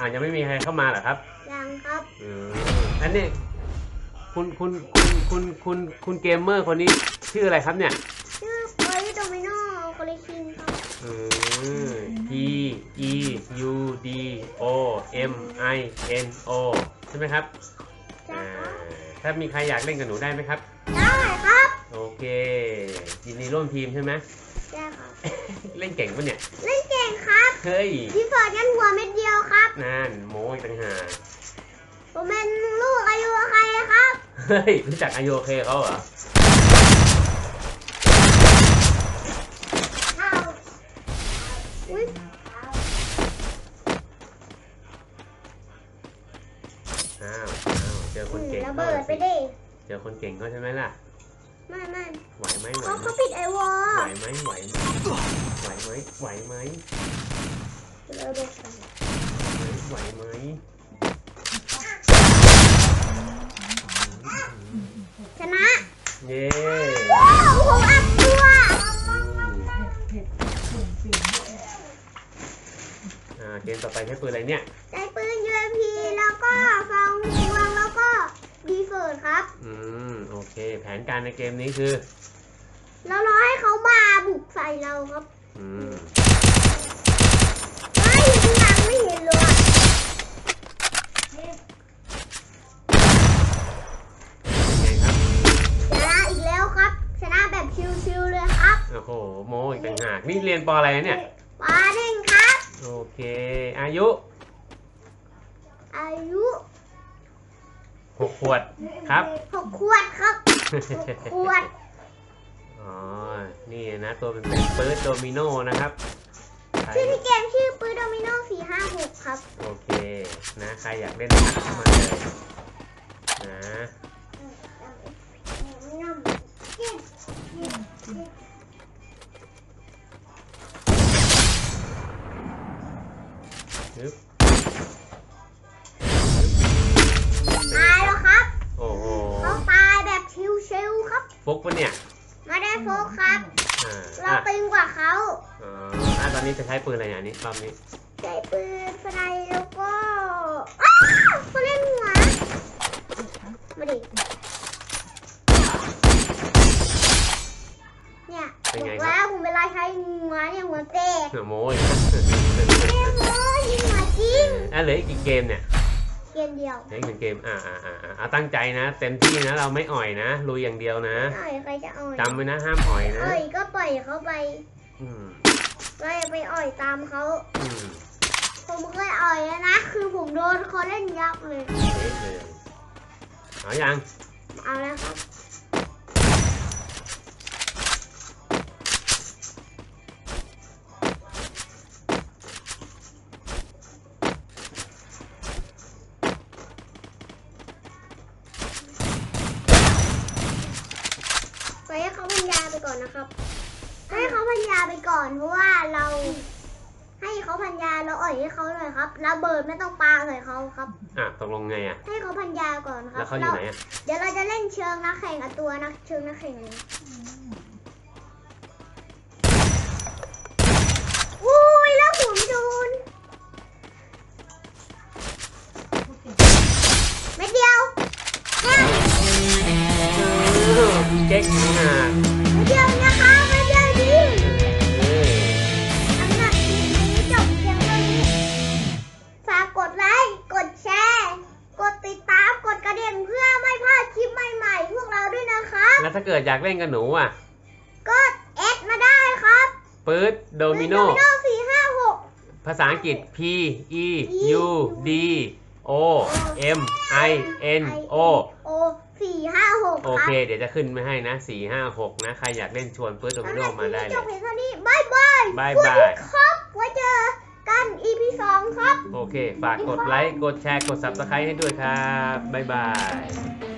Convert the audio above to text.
อ่ายังไม่มีใครเข้ามาเหรอครับยังครับอืมอันนี้คุณคุณคุณคุณคุณคุณเกมเมอร์คนนี้ชื่ออะไรครับเนี่ยชื่อเบอร์รี่โดมิโนโคลิคินครับอืม P E U D O M I N O ใช่ไหมครับจ้าอ่าครับถ้ามีใครอยากเล่นกับหนูได้ไหมครับ ได้ครับโอเคยินดีร่วมทีมใช่ไหม ได้ครับ เล่นเก่งปะเนี่ย เล่น เก่งครับเฮ้ยพี่ฟอร์ดยันหัวเม็ดเดียวครับนั่นโม้อีกต่างหากผมเป็นลูกอายุใครครับ เฮ้ยรู้จักอายุโอเคเขาเหรอเท่าอุ้ยอ้าวอ้าวเจอคนเก่งระเขาเบิดสิไปดิเจอคนเก่งเขาใช่ไหมล่ะ ไม่ไม่ไหวไหมไหวเขาไหมเขาปิดไอวอลไหวไหมไหวไหม ไหวไหมไหวไหมเราดูกันไหวไหมชนะ เย้ว้าวผมอัดตัวอ่าเกมต่อไปใช้ปืนอะไรเนี่ย ใช้ปืน UMP แล้วก็ซองพวงแล้วก็ดีเฟิร์ดครับ อืม โอเค แผนการในเกมนี้คือแล้วรอให้เขามาบุกใส่เราครับ อืมเฮ้ยอยู่ข้างหลังไม่เห็นเลยอะเป็นไงครับ ชนะอีกแล้วครับ ชนะแบบชิวๆเลยครับโอ้โห โมอีกต่างหาก นี่เรียนปออะไรนะเนี่ย ปาหนึ่งครับ โอเค อายุอายุหกขวดครับ หกขวดครับหกขวด อ๋อ นี่นะตัวเป็นเป็นปื๊ดโดมิโนนะครับใครชื่อที่เกมชื่อปืนโดมิโนสี่ห้าหกครับ โอเคนะใครอยากเล่นทักเข้ามาเลยนะฮึบตายแล้วครับ โอ้โหเขาตายแบบชิวๆครับ ฟุกปะเนี่ยไม่ได้ โฟกครับ อ่าเราอะตึงกว่าเขาอ๋ออะตอนนี้จะใช้ปืนอะไรเนี่ยอันนี้รอบนี้ใช้ปืนไฟแล้วก็อ้าวเขาเล่นหัว มาดิ เนี่ยบอกแล้วผมเวลาใช้หัวเนี่ยหัวแตกโม้ยเกมเลยยิงหัวจริงอะเหลืออีกกี่เกมเนี่ย เกมเดียวเหลืออีกหนึ่งเกม อ่าอ่าอ่าอ่าอะตั้งใจนะ เต็มที่นะ เราไม่อ่อยนะ ลุยอย่างเดียวนะอ่อยใครจะอ่อยจำไว้นะ ห้ามอ่อยนะอ่อยก็ปล่อยเขาไปอืมไม่ไปอ่อยตามเขา อืมผมเคยอ่อยแล้วนะ คือผมโดนเขาเล่นยับเลย เละเลยเอายัง เอาแล้วครับ ให้เขาพันยาไปก่อนนะครับ ให้เขาพันยาไปก่อนเพราะว่าเรา ให้เขาพันยาเราอ่อยให้เขาหน่อยครับระเบิดไม่ต้องปาใส่เขาครับ อะตกลงไงอะ ให้เขาพันยาก่อนครัแล้บวเขาอยู่ไหนอะ เดี๋ยวเราจะเล่นเชิงนักแข่งกับตัวนักเชิงนักแข่งเลย เก๊กอะเม็ดเดียวนะคะเม็ดเดียวดีเออสำหรับคลิปนี้จบเพียงเท่านี้ฝากกดไลค์กดแชร์ กดติดตามกดกระดิ่งเพื่อไม่พลาดคลิปใหม่ๆ พวกเราด้วยนะครับแล้วถ้าเกิดอยากเล่นกับหนูอะ กดเอสมาได้ครับปื๊ดโดมิโนโดมิโนสี่ห้าหกภาษาอังกฤษ P E U D O M I N O โอสี่ห้าหกโอเค เดี๋ยวจะขึ้นไม่ให้นะ4 5 6นะ ใครอยากเล่นชวนปื๊ดโดมิโนมาได้เลจยบเพียงเท่านี้บายบายบ๊ายสวัสบาดียครับไว้เจอกัน EP สองครับ โอเค ฝากกดไลค์ กดแชร์ กด Subscribe ให้ด้วยครับ บ๊ายบาย